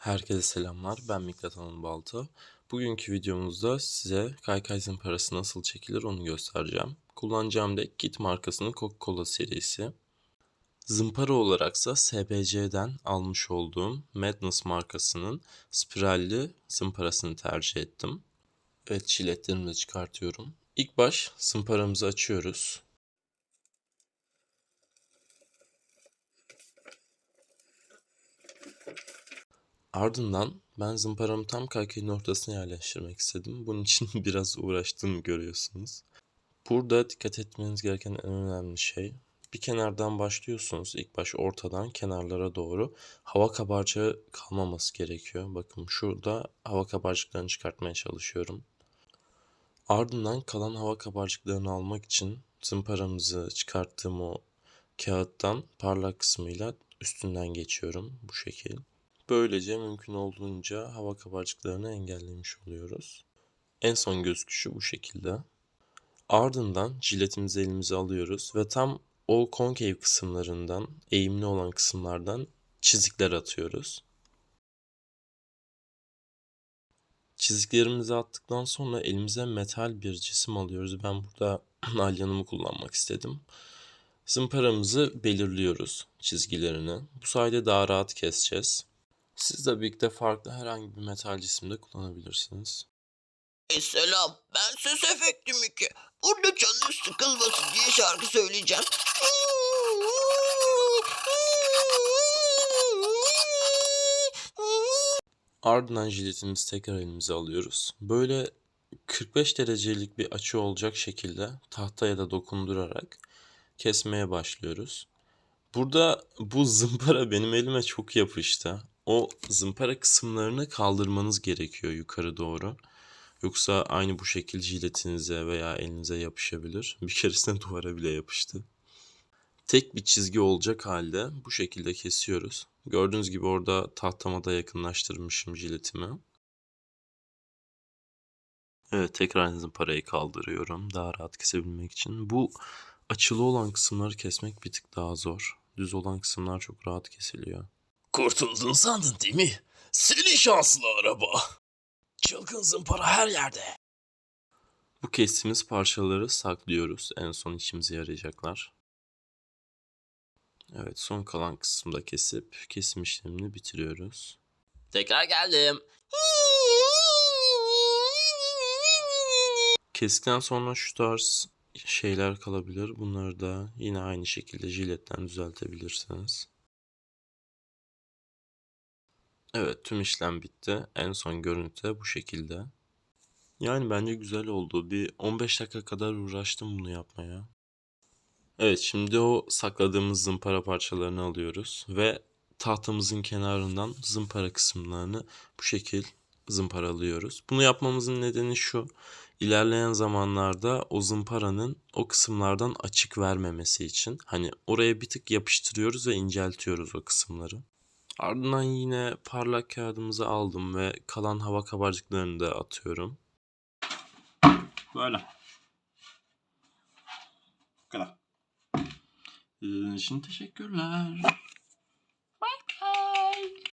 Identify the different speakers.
Speaker 1: Herkese selamlar. Ben Miktat Anıl Balta. Bugünkü videomuzda size kaykay zımparası nasıl çekilir onu göstereceğim. Kullanacağım da Git markasının Coca-Cola serisi. Zımpara olaraksa SBC'den almış olduğum Madness markasının spiralli zımparasını tercih ettim. Evet çiletlerimi de çıkartıyorum. İlk baş zımparamızı açıyoruz. Ardından ben zımparamı tam kaykayın ortasına yerleştirmek istedim. Bunun için biraz uğraştığımı görüyorsunuz. Burada dikkat etmeniz gereken en önemli şey bir kenardan başlıyorsunuz. İlk baş ortadan kenarlara doğru hava kabarcığı kalmaması gerekiyor. Bakın şurada hava kabarcıklarını çıkartmaya çalışıyorum. Ardından kalan hava kabarcıklarını almak için zımparamızı çıkarttığım o kağıttan parlak kısmıyla üstünden geçiyorum bu şekil. Böylece mümkün olduğunca hava kabarcıklarını engellemiş oluyoruz. En son gözüküşü bu şekilde. Ardından jiletimizi elimize alıyoruz ve tam o konkev kısımlarından, eğimli olan kısımlardan çizikler atıyoruz. Çiziklerimizi attıktan sonra elimize metal bir cisim alıyoruz. Ben burada alyanımı kullanmak istedim. Zımparamızı belirliyoruz çizgilerini. Bu sayede daha rahat keseceğiz. Siz de birlikte farklı herhangi bir metal cisimde kullanabilirsiniz.
Speaker 2: E selam, ben ses efekti Miki. Burada canın sıkılmasın diye şarkı söyleyeceğim.
Speaker 1: Ardından jiletimizi tekrar elimize alıyoruz. Böyle 45 derecelik bir açı olacak şekilde tahtaya da dokundurarak kesmeye başlıyoruz. Burada bu zımpara benim elime çok yapıştı. O zımpara kısımlarını kaldırmanız gerekiyor yukarı doğru. Yoksa aynı bu şekil jiletinize veya elinize yapışabilir. Bir keresinde duvara bile yapıştı. Tek bir çizgi olacak halde bu şekilde kesiyoruz. Gördüğünüz gibi orada tahtama da yakınlaştırmışım jiletimi. Evet tekrar zımparayı kaldırıyorum daha rahat kesebilmek için. Bu açılı olan kısımları kesmek bir tık daha zor. Düz olan kısımlar çok rahat kesiliyor.
Speaker 2: Kurtuldun sandın değil mi? Seni şanslı araba. Çılgın zımpara her yerde.
Speaker 1: Bu kestiğimiz parçaları saklıyoruz. En son işimize yarayacaklar. Evet son kalan kısımda kesip kesim işlemini bitiriyoruz.
Speaker 2: Tekrar geldim.
Speaker 1: Kestikten sonra şu tarz şeyler kalabilir. Bunları da yine aynı şekilde jiletten düzeltebilirsiniz. Evet tüm işlem bitti. En son görüntü de bu şekilde. Yani bence güzel oldu. Bir 15 dakika kadar uğraştım bunu yapmaya. Evet şimdi o sakladığımız zımpara parçalarını alıyoruz ve tahtamızın kenarından zımpara kısımlarını bu şekil zımparalıyoruz. Bunu yapmamızın nedeni şu. İlerleyen zamanlarda o zımparanın o kısımlardan açık vermemesi için hani oraya bir tık yapıştırıyoruz ve inceltiyoruz o kısımları. Ardından yine parlak kağıdımızı aldım ve kalan hava kabarcıklarını da atıyorum.
Speaker 3: Böyle. Bu kadar. Ee, şimdi teşekkürler.